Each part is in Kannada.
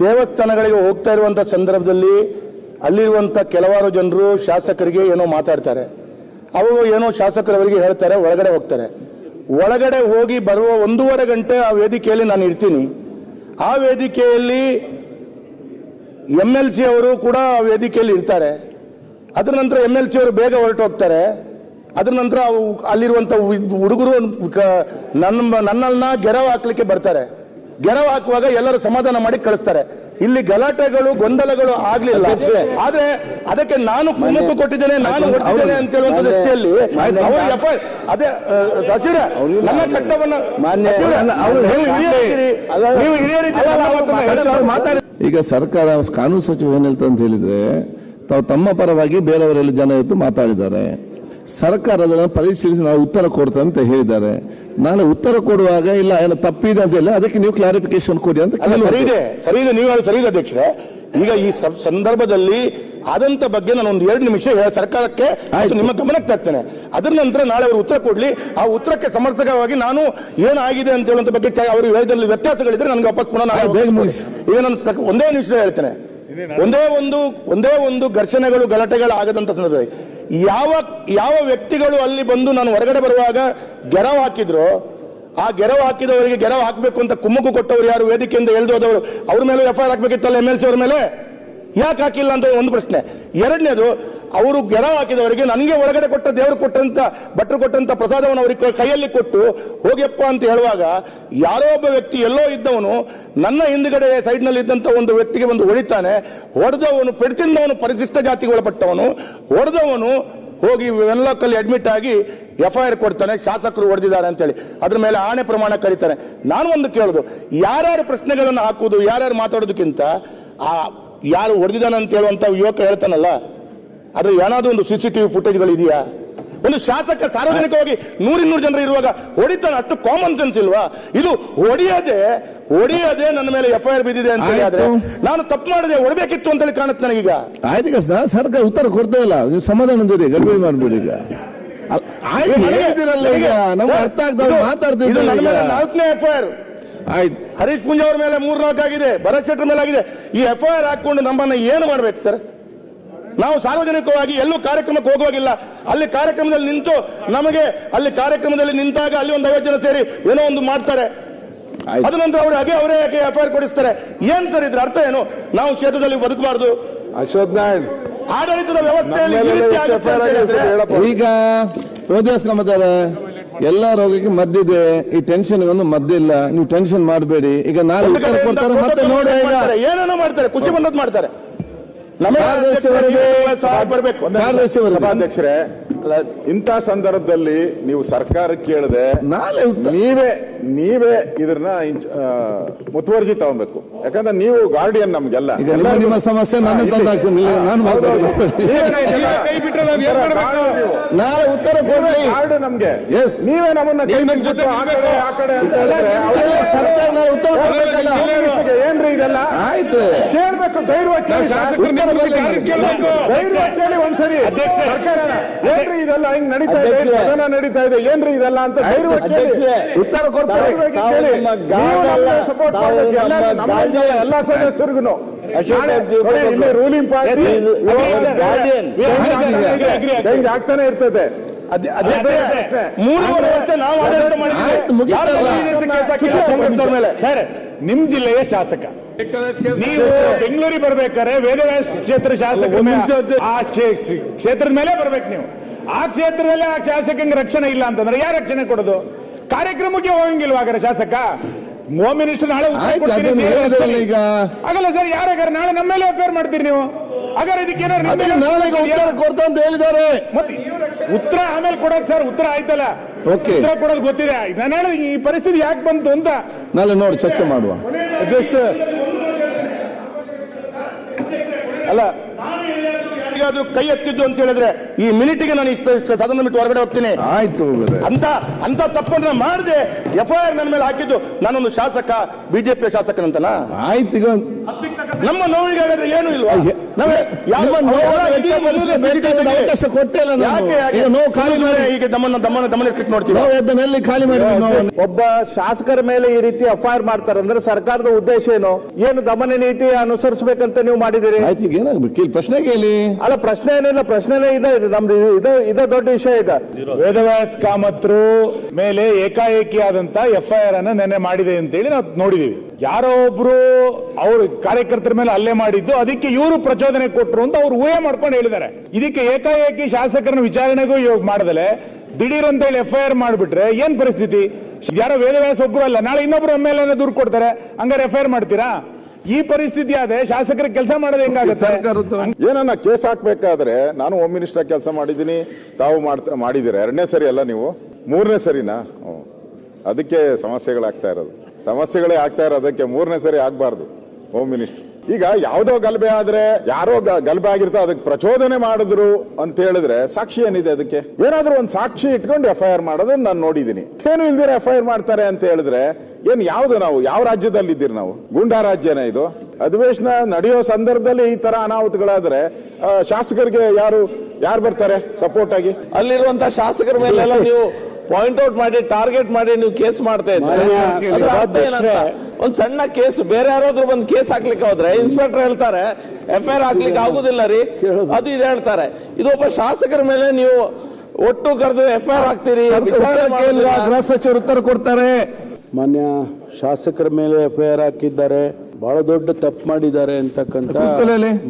ದೇವಸ್ಥಾನಗಳಿಗೆ ಹೋಗ್ತಾ ಇರುವಂತ ಸಂದರ್ಭದಲ್ಲಿ ಅಲ್ಲಿರುವಂತ ಕೆಲವಾರು ಜನರು ಶಾಸಕರಿಗೆ ಏನೋ ಮಾತಾಡ್ತಾರೆ. ಅವರು ಏನೋ ಶಾಸಕರವರಿಗೆ ಹೇಳ್ತಾರೆ, ಒಳಗಡೆ ಹೋಗ್ತಾರೆ. ಒಳಗಡೆ ಹೋಗಿ ಬರುವ ಒಂದೂವರೆ ಗಂಟೆ ಆ ವೇದಿಕೆಯಲ್ಲಿ ನಾನು ಇರ್ತೀನಿ. ಆ ವೇದಿಕೆಯಲ್ಲಿ ಎಂ ಎಲ್ ಸಿ ಅವರು ಕೂಡ ಆ ವೇದಿಕೆಯಲ್ಲಿ ಇರ್ತಾರೆ. ಅದರ ನಂತರ ಎಂ ಎಲ್ ಸಿ ಅವರು ಬೇಗ ಹೊರಟು ಹೋಗ್ತಾರೆ ಅದರ ನಂತರ ಅವು ಅಲ್ಲಿರುವಂತ ಹುಡುಗರು ನನ್ನ ನನ್ನನ್ನ ಗೆರವು ಹಾಕ್ಲಿಕ್ಕೆ ಬರ್ತಾರೆ. ಗೆರವು ಹಾಕುವಾಗ ಎಲ್ಲರೂ ಸಮಾಧಾನ ಮಾಡಿ ಕಳಿಸ್ತಾರೆ. ಇಲ್ಲಿ ಗಲಾಟೆಗಳು ಗೊಂದಲಗಳು ಆಗ್ಲಿಲ್ಲ. ಆದ್ರೆ ಅದಕ್ಕೆ ನಾನು ಕುಮುಕು ಕೊಟ್ಟಿದ್ದೇನೆ ನಾನು ಕೊಟ್ಟಿದ್ದೇನೆ ಅಂತ ಹೇಳುವಂತ ದೃಷ್ಟಿಯಲ್ಲಿ ಅವರು ಎಫ್ ಅದೇ ಸಚಿವ ಸಚಿವರೇ ನನ್ನ ಕಟ್ಟವನ್ನ ಮಾನ್ಯ- ನೀವು ಇದೇ ಅವ್ರು ಮಾತಾಡಿ ಈಗ ಸರ್ಕಾರ ಕಾನೂನು ಸಚಿವ ಏನ್ ಹೇಳ್ತಾರೆ ಅಂತ ಹೇಳಿದ್ರೆ ತಾವು ತಮ್ಮ ಪರವಾಗಿ ಬೇರೆಯವರಲ್ಲಿ ಜನ ಇವತ್ತು ಮಾತಾಡಿದ್ದಾರೆ. ಸರ್ಕಾರ ಅದನ್ನು ಪರಿಶೀಲಿಸಿ ನಾವು ಉತ್ತರ ಕೊಡ್ತೇವೆ ಅಂತ ಹೇಳಿದ್ದಾರೆ. ನಾನು ಉತ್ತರ ಕೊಡುವಾಗ ಇಲ್ಲ ಎಲ್ಲ ತಪ್ಪಿದೆ ಅಂತ ಇಲ್ಲ ಅದಕ್ಕೆ ನೀವು ಕ್ಲಾರಿಫಿಕೇಶನ್ ಕೊಡಿ ಅಂತ ಸರಿ. ಇದೆ. ಸರಿ ಇದೆ. ನೀವು ಸರಿ ಇದೆ ಅಧ್ಯಕ್ಷರೇ. ಈಗ ಈ ಸಂದರ್ಭದಲ್ಲಿ ಆದಂತ ಬಗ್ಗೆ ನಾನು ಒಂದು ಎರಡು ನಿಮಿಷ ಹೇಳ- ಸರ್ಕಾರಕ್ಕೆ ನಿಮ್ಮ ಗಮನಕ್ಕೆ ತರ್ತೇನೆ. ಅದರ ನಂತರ ನಾಳೆ ಅವರು ಉತ್ತರ ಕೊಡ್ಲಿ. ಆ ಉತ್ತರಕ್ಕೆ ಸಮರ್ಥಕವಾಗಿ ನಾನು ಏನಾಗಿದೆ ಅಂತ ಹೇಳುವಂತ ಬಗ್ಗೆ ಕ- ಅವರು ಹೇಳಿದಲ್ಲಿ ವ್ಯತ್ಯಾಸಗಳಿದ್ರೆ ನನಗೆ ವಾಪಸ್ ಪುನಃ. ಈಗ ನಾನು ಒಂದೇ ನಿಮಿಷ ಹೇಳ್ತೇನೆ. ಒಂದೇ ಒಂದು ಒಂದೇ ಒಂದು ಘರ್ಷಣೆಗಳು ಗಲಾಟೆಗಳು ಆಗದಂತ ಸಂದರ್ಭದಲ್ಲಿ ಯಾವ ಯಾವ ವ್ಯಕ್ತಿಗಳು ಅಲ್ಲಿ ಬಂದು ನಾನು ಹೊರಗಡೆ ಬರುವಾಗ ಗೆರವು ಹಾಕಿದ್ರು, ಆ ಗೆರವು ಹಾಕಿದವರಿಗೆ ಗೆರವು ಹಾಕಬೇಕು ಅಂತ ಕುಮ್ಮಕ್ಕು ಕೊಟ್ಟವರು ಯಾರು? ವೇದಿಕೆಯಿಂದ ಎಳ್ದೋದವರು ಅವ್ರ ಮೇಲೆ F I R L C ಅವ್ರ ಮೇಲೆ? ಯಾಕೆ ಹಾಕಿಲ್ಲ ಅಂತ ಒಂದು ಪ್ರಶ್ನೆ. ಎರಡನೇದು ಅವರು ಗೆರ ಹಾಕಿದವರಿಗೆ ನನಗೆ ಒಳಗಡೆ ಕೊಟ್ಟ ದೇವರು ಕೊಟ್ಟಂತ, ಭಟ್ರು ಕೊಟ್ಟಂತ ಪ್ರಸಾದವನ್ನು ಅವರಿಗೆ ಕೈಯಲ್ಲಿ ಕೊಟ್ಟು, ಹೋಗ್ಯಪ್ಪ ಅಂತ ಹೇಳುವಾಗ ಯಾರೋ ಒಬ್ಬ ವ್ಯಕ್ತಿ ಎಲ್ಲೋ ಇದ್ದವನು, ನನ್ನ ಹಿಂದ್ಗಡೆ ಸೈಡ್ನಲ್ಲಿ ಇದ್ದಂತ ಒಂದು ವ್ಯಕ್ತಿಗೆ ಒಂದು ಹೊಡಿತಾನೆ. ಹೊಡೆದವನು, ಪೆಡ್ತಿಂದವನು ಪರಿಶಿಷ್ಟ ಜಾತಿಗೆ ಒಳಪಟ್ಟವನು. ಹೊಡೆದವನು ಹೋಗಿ ವೆನ್ಲಾಕಲ್ಲಿ ಅಡ್ಮಿಟ್ ಆಗಿ ಎಫ್ ಐ ಆರ್ ಕೊಡ್ತಾನೆ, ಶಾಸಕರು ಹೊಡೆದಿದ್ದಾರೆ ಅಂತೇಳಿ. ಅದ್ರ ಮೇಲೆ ಆಣೆ ಪ್ರಮಾಣ ಕರೀತಾನೆ ನಾನು ಒಂದು ಕೇಳುದು, ಯಾರ್ಯಾರು ಪ್ರಶ್ನೆಗಳನ್ನು ಹಾಕುವುದು, ಯಾರ್ಯಾರು ಮಾತಾಡೋದಕ್ಕಿಂತ, ಆ ಯಾರು ಹೊಡೆದಿದ್ದಾನೆ ಅಂತ ಹೇಳುವಂತ ಯುವಕ ಹೇಳ್ತಾನಲ್ಲ ಅದ್ರ ಏನಾದ್ರೂ ಒಂದು ಸಿಸಿಟಿವಿ ಫುಟೇಜ್ಗಳು ಇದೆಯಾ? ಒಂದು ಶಾಸಕ ಸಾರ್ವಜನಿಕವಾಗಿ ನೂರಿನ್ನೂರು ಜನರು ಇರುವಾಗ ಹೊಡಿತಾನೆ ಅಷ್ಟು ಕಾಮನ್ ಸೆನ್ಸ್ ಇಲ್ವಾ? ಇದು ಹೊಡಿಯದೆ ಹೊಡಿಯದೆ ನನ್ನ ಮೇಲೆ ಎಫ್ ಐ ಆರ್ ಬಿದ್ದಿದೆ ಅಂತ ಹೇಳಿದ್ರೆ ನಾನು ತಪ್ಪು ಮಾಡಿದೆ ಹೊಡಬೇಕಿತ್ತು ಅಂತ ಹೇಳಿ ಕಾಣುತ್ತೆ ನನಗೀಗ ಆಯ್ತು ಸ- ಸರ್ಕಾರ ಉತ್ತರ ಕೊಡ್ತಾ ಇಲ್ಲ ನೀವು ಸಮಾಧಾನದಿರಿ ಗಡ್ಬಿಡಿ ಮಾಡ್ಬಿಡಿ ಈಗ. ನಾಲ್ಕನೇ ಎಫ್ ಐ ಆರ್ ಆಯ್ತು. ಹರೀಶ್ ಪುಂಜ ಅವ್ರ ಮೇಲೆ ಮೂರ್ ನಾಲ್ಕು ಆಗಿದೆ ಭರತ್ ಶೆಟ್ಟರ್ ಮೇಲೆ ಆಗಿದೆ. ಈ ಎಫ್ ಐ ಆರ್ ಹಾಕೊಂಡು ನಮ್ಮನ್ನ ಏನು ಮಾಡ್ಬೇಕು ಸರ್? ನಾವು ಸಾರ್ವಜನಿಕವಾಗಿ ಎಲ್ಲೂ ಕಾರ್ಯಕ್ರಮಕ್ಕೆ ಹೋಗುವಾಗಿಲ್ಲ. ಅಲ್ಲಿ ಕಾರ್ಯಕ್ರಮದಲ್ಲಿ ನಿಂತು ನಮಗೆ ಅಲ್ಲಿ ಕಾರ್ಯಕ್ರಮದಲ್ಲಿ ನಿಂತಾಗ ಅಲ್ಲಿ ಒಂದು ಐವತ್ತು ಜನ ಸೇರಿ ಏನೋ ಒಂದು ಮಾಡ್ತಾರೆ. ಅದನಂತರ ಅದ ನಂತರ ಅವರು ಹಾಗೆ ಅವರೇ ಯಾಕೆ ಎಫ್ ಐ ಆರ್ ಕೊಡಿಸ್ತಾರೆ. ಏನ್ ಸರ್ ಇದ್ರ ಅರ್ಥ ಏನು? ನಾವು ಕ್ಷೇತ್ರದಲ್ಲಿ ಬದುಕಬಾರ್ದು. ಅಶೋಕ್ ನಾಯ್ ಆಡಳಿತದ ವ್ಯವಸ್ಥೆಯಲ್ಲಿ. ಈಗ ಎಲ್ಲ ರೋಗಕ್ಕೆ ಮದ್ದಿದೆ ಈ ಟೆನ್ಷನ್ ಒಂದು ಮದ್ದಿಲ್ಲ ನೀವು ಟೆನ್ಷನ್ ಮಾಡಬೇಡಿ. ಈಗ ನಾಳೆ ಒಂದು ಕೊಡ್ತಾರೆ. ಮತ್ತೆ ನೋಡಿ ಈಗ ಮಾಡ್ತಾರೆ. ಏನೇನೋ ಮಾಡ್ತಾರೆ. ಖುಷಿ ಬಂದದ್ ಮಾಡ್ತಾರೆ. ಸಭಾಧ್ಯಕ್ಷರೇ. ಇಂಥ ಸಂದರ್ಭದಲ್ಲಿ ನೀವು ಸರ್ಕಾರ ಕೇಳದೆ ನಾಳೆ ನೀವೇ ನೀವೇ ಇದನ್ನ ಮುತುವರ್ಜಿ ತಗೊಬೇಕು. ಯಾಕಂದ್ರೆ ನೀವು ಗಾರ್ಡಿಯನ್ ನಮ್ಗೆಲ್ಲ. ನಿಮ್ಮ ಸಮಸ್ಯೆ ನಾನು ಉತ್ತರ ಕೊಡ್ಲಿ. ಗಾರ್ಡ್ ನಮ್ಗೆ. ನೀವೇ ನಮ್ಮನ್ನ ಆ ಕಡೆ ಆ ಕಡೆ ಅಂತ ಸರ್ಕಾರ ಏನ್ರಿ ಇದೆಲ್ಲ? ಆಯ್ತು. ಕೇಳ್ಬೇಕು ಧೈರ್ಯ ಕೇಳಿ ಒಂದ್ಸರಿ. ಸರ್ಕಾರನ ಏನ್ರಿ ಇದೆಲ್ಲ ಹಿಂಗ್ ನಡೀತಾ ಇದೆ. ಸದನ ನಡೀತಾ ಇದೆ ಏನ್ರಿ ಇದೆಲ್ಲ ಅಂತ ಧೈರ್ಯ ಕೇಳಿ. ಉತ್ತರ ಕೊಡ್ತಾರೆ ಎಲ್ಲ ನಮ್ಮ ಎಲ್ಲ ರೂಲಿಂಗ್ ಪಾರ್ಟಿ ಚೇಂಜ್ ಆಗ್ತಾನೆ ಇರ್ತದೆ. ಮೂರುವರೆ ವರ್ಷ ನಾವು ಆಡಳಿತ ಮಾಡಿದ್ದೀವಿ. ಸರ್ ನಿಮ್ ಜಿಲ್ಲೆಯ ಶಾಸಕ. ನೀವು ಬೆಂಗಳೂರಿಗೆ ಬರ್ಬೇಕಾದ್ರೆ ವೇದವ್ಯಾಸ ಕ್ಷೇತ್ರ ಶಾಸಕ ಆ ಕ್ಷೇ- ಕ್ಷೇತ್ರದ ಮೇಲೆ ಬರ್ಬೇಕು ನೀವು. ಆ ಕ್ಷೇತ್ರದಲ್ಲಿ ಆ ಶಾಸಕಂಗೆ ರಕ್ಷಣೆ ಇಲ್ಲ ಅಂತಂದ್ರೆ ಯಾರು ರಕ್ಷಣೆ ಕೊಡೋದು? ಕಾರ್ಯಕ್ರಮಕ್ಕೆ ಹೋಗಂಗಿಲ್ವಾ ಶಾಸಕ. ಹೋಮ್ ಮಿನಿಸ್ಟರ್ ನಾಳೆ ಈಗ. ಆಗಲ್ಲ ಸರ್ ಯಾರಾಗಾರ ನಾಳೆ ನಮ್ಮ ಮೇಲೆ ಅಫೇರ್ ಮಾಡ್ತೀರಿ ನೀವು? ಹಾಗಾದ್ರೆ ಇದಕ್ಕೆ ಏನಾದ್ರು ನಿಮ್ಮ ಅದಕ್ಕೆ ಮೇಲೆ ಉತ್ತರ ಕೊಡ್ತಾ ಅಂತ ಹೇಳಿದ್ದಾರೆ. ಮತ್ತೆ ಉತ್ತರ ಆಮೇಲೆ ಕೊಡೋದು ಸರ್ ಉತ್ತರ ಆಯ್ತಲ್ಲ? ಓಕೆ ಉತ್ತರ ಕೊಡೋದು ಗೊತ್ತಿದೆ. ನಾನು ಹೇಳಿದ ಈ ಪರಿಸ್ಥಿತಿ ಯಾಕೆ ಬಂತು ಅಂತ ನಾಳೆ ನೋಡಿ ಚರ್ಚೆ ಮಾಡುವ. ಅಧ್ಯಕ್ಷ. ಅಲ್ಲ ಅದು ಕೈ ಎತ್ತಿದ್ದು ಅಂತ ಹೇಳಿದ್ರೆ ಈ ಮಿನಿಟ್ಗೆ ನಾನು ಇಷ್ಟ ಇಷ್ಟ ಸದನ ಬಿಟ್ಟು ಹೊರಗಡೆ ಹೋಗ್ತೀನಿ. ಆಯ್ತು ಅಂತ ಅಂತ ತಪ್ಪನ್ನ ಮಾಡದೆ ಎಫ್ಐಆರ್ ಐ ಆರ್ ನನ್ನ ಮೇಲೆ ಹಾಕಿದ್ದು ನಾನೊಂದು ಶಾಸಕ ಬಿಜೆಪಿ ಶಾಸಕನಂತನಾ? ಆಯ್ತು ಈಗ ನಮ್ಮ ನೋವಿಗೆ ಹೇಳಿದ್ರೆ ಏನು ಇಲ್ವಾ? ಈಗ ನೋವು ಖಾಲಿ ಮಾಡಿ ಈಗ ನಮ್ಮನ್ನ ದಮ್ಮನ ದಮನಿಸ್ಲಿಕ್ಕೆ ನೋಡ್ತೀವಿ ಖಾಲಿ ಮಾಡಿ ಒಬ್ಬ ಶಾಸಕರ ಮೇಲೆ ಈ ರೀತಿ ಎಫ್ಐಆರ್ ಮಾಡ್ತಾರೆ ಅಂದ್ರೆ ಸರ್ಕಾರದ ಉದ್ದೇಶ ಏನು? ಏನು ದಮನ ನೀತಿ ಅನುಸರಿಸಬೇಕಂತ ನೀವು ಮಾಡಿದಿರಿ ಆಯ್ತು ಈಗ ಏನಾಗ್ಬೇಕು? ಪ್ರಶ್ನೆ ಕೇಳಿ. ಅಲ್ಲ ಪ್ರಶ್ನೆ ಏನಿಲ್ಲ, ಪ್ರಶ್ನೆನೇ ಇದೆ ನಮ್ದು ಇದು, ಇದೇ ದೊಡ್ಡ ವಿಷಯ ಇದೆ. ವೇದವ್ಯಾಸ್ ಕಾಮತ್ರು ಮೇಲೆ ಏಕಾಏಕಿ ಆದಂತ ಎಫ್ಐಆರ್ ಅನ್ನ ನೆನೆ ಮಾಡಿದೆ ಅಂತೇಳಿ ನಾವು ನೋಡಿದೀವಿ. ಯಾರೋ ಒಬ್ರು ಅವ್ರ ಕಾರ್ಯಕರ್ತರ ಮೇಲೆ ಹಲ್ಲೆ ಮಾಡಿದ್ದು, ಅದಕ್ಕೆ ಇವರು ಪ್ರಚೋದನೆ ಕೊಟ್ರು ಅಂತ ಅವ್ರು ಊಹೆ ಮಾಡ್ಕೊಂಡು ಹೇಳಿದ್ದಾರೆ. ಇದಕ್ಕೆ ಏಕಾಏಕಿ ಶಾಸಕರನ್ನ ವಿಚಾರಣೆಗೂ ಇವಾಗ ಮಾಡದಲೆ, ದಿಢೀರ್ ಅಂತ ಹೇಳಿ ಎಫ್ಐಆರ್ ಮಾಡ್ಬಿಟ್ರೆ ಏನ್ ಪರಿಸ್ಥಿತಿ? ಯಾರೋ ವೇದವ್ಯಾಸ ಒಬ್ರು ಅಲ್ಲ, ನಾಳೆ ಇನ್ನೊಬ್ರು ಎಂ ಎಲ್ ದೂರು ಕೊಡ್ತಾರೆ, ಹಂಗಾರೆ ಎಫ್ಐಆರ್ ಮಾಡ್ತೀರಾ? ಈ ಪರಿಸ್ಥಿತಿ ಆದ್ರೆ ಶಾಸಕರಿಗೆ ಕೆಲಸ ಮಾಡೋದು ಹೆಂಗಾಗುತ್ತೆ? ಏನನ್ನ ಕೇಸ್ ಹಾಕ್ಬೇಕಾದ್ರೆ ನಾನು ಹೋಮ್ ಮಿನಿಸ್ಟರ್ ಕೆಲಸ ಮಾಡಿದ್ದೀನಿ ತಾವು ಮಾಡ್ತಾ ಮಾಡಿದ್ದೀರಾ? ಎರಡನೇ ಸರಿ ಅಲ್ಲ ನೀವು? ಮೂರನೇ ಸರಿನಾ. ಅದಕ್ಕೆ ಸಮಸ್ಯೆಗಳಾಗ್ತಾ ಇರೋದು. ಸಮಸ್ಯೆಗಳೇ ಆಗ್ತಾ ಇರೋದಕ್ಕೆ ಮೂರನೇ ಸರಿ ಆಗಬಾರ್ದು ಹೋಮ್ ಮಿನಿಸ್ಟರ್. ಈಗ ಯಾವುದೋ ಗಲಭೆ ಆದ್ರೆ ಯಾರೋ ಗಲಭೆ ಆಗಿರ್ತಾ ಅದಕ್ಕೆ ಪ್ರಚೋದನೆ ಮಾಡಿದ್ರು ಅಂತ ಹೇಳಿದ್ರೆ ಸಾಕ್ಷಿ ಏನಿದೆ ಅದಕ್ಕೆ? ಏನಾದ್ರೂ ಒಂದು ಸಾಕ್ಷಿ ಇಟ್ಕೊಂಡು ಎಫ್ ಐ ಆರ್ ಮಾಡೋದನ್ನ ನಾನು ನೋಡಿದ್ದೀನಿ ಏನು ಇಲ್ದಿರ ಎಫ್ ಐ ಆರ್ ಮಾಡ್ತಾರೆ ಅಂತ ಹೇಳಿದ್ರೆ ಏನ್ ಯಾವ್ದು ನಾವು? ಯಾವ ರಾಜ್ಯದಲ್ಲಿ ಇದ್ದೀರಿ ನಾವು? ಗುಂಡಾ ರಾಜ್ಯನ ಇದು? ಅಧಿವೇಶನ ನಡೆಯೋ ಸಂದರ್ಭದಲ್ಲಿ ಈ ತರ ಅನಾಹುತಗಳಾದ್ರೆ ಶಾಸಕರಿಗೆ ಯಾರು ಯಾರು ಬರ್ತಾರೆ ಸಪೋರ್ಟ್ ಆಗಿ? ಅಲ್ಲಿರುವಂತ ಶಾಸಕರ ಮೇಲೆಲ್ಲ ನೀವು ಪಾಯಿಂಟ್ ಔಟ್ ಮಾಡಿ ಟಾರ್ಗೆಟ್ ಮಾಡಿ ನೀವು ಕೇಸ್ ಮಾಡ್ತಾ ಇದ್ರೆ. ಅದ್ರ ಒಂದ್ ಸಣ್ಣ ಕೇಸ್ ಬೇರೆ ಯಾರಾದ್ರೂ ಬಂದು ಕೇಸ್ ಹಾಕ್ಲಿಕ್ಕೆ ಹೋದ್ರೆ ಇನ್ಸ್ಪೆಕ್ಟರ್ ಹೇಳ್ತಾರೆ ಎಫ್ ಐ ಆರ್ ಹಾಕ್ಲಿಕ್ಕೆ ಆಗುದಿಲ್ಲ ರೀ. ಅದು ಇದು ಹೇಳ್ತಾರೆ. ಇದು ಒಬ್ಬ ಶಾಸಕರ ಮೇಲೆ ನೀವು ಒಟ್ಟು ಕರೆದು ಎಫ್ ಐ ಆರ್ ಹಾಕ್ತೀರಿ. ಗೃಹ ಸಚಿವರು ಉತ್ತರ ಕೊಡ್ತಾರೆ. ಮಾನ್ಯ ಶಾಸಕರ ಮೇಲೆ ಎಫ್ ಐ ಆರ್ ಹಾಕಿದ್ದಾರೆ ಬಹಳ ದೊಡ್ಡ ತಪ್ಪು ಮಾಡಿದ್ದಾರೆ ಅಂತಕ್ಕಂಥ.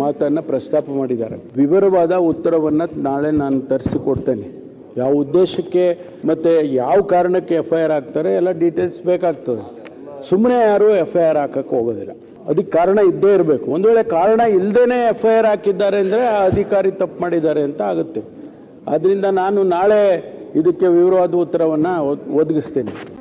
ಮಾತನ್ನ ಪ್ರಸ್ತಾಪ ಮಾಡಿದ್ದಾರೆ. ವಿವರವಾದ ಉತ್ತರವನ್ನ ನಾಳೆ ನಾನು ತರಿಸಿ ಕೊಡ್ತೇನೆ. ಯಾವ ಉದ್ದೇಶಕ್ಕೆ ಮತ್ತು ಯಾವ ಕಾರಣಕ್ಕೆ ಎಫ್ ಐ ಆರ್ ಹಾಕ್ತಾರೆ ಎಲ್ಲ ಡೀಟೇಲ್ಸ್ ಬೇಕಾಗ್ತದೆ. ಸುಮ್ಮನೆ ಯಾರು ಎಫ್ ಐ ಆರ್ ಹಾಕಕ್ಕೆ ಹೋಗೋದಿಲ್ಲ. ಅದಕ್ಕೆ ಕಾರಣ ಇದ್ದೇ ಇರಬೇಕು. ಒಂದು ವೇಳೆ ಕಾರಣ ಇಲ್ಲದೇ ಎಫ್ ಐ ಆರ್ ಹಾಕಿದ್ದಾರೆ ಅಂದರೆ ಆ ಅಧಿಕಾರಿ ತಪ್ಪು ಮಾಡಿದ್ದಾರೆ ಅಂತ ಆಗುತ್ತೆ. ಅದರಿಂದ ನಾನು ನಾಳೆ ಇದಕ್ಕೆ ವಿವರವಾದ ಉತ್ತರವನ್ನು ಒದ್- ಒದಗಿಸ್ತೇನೆ.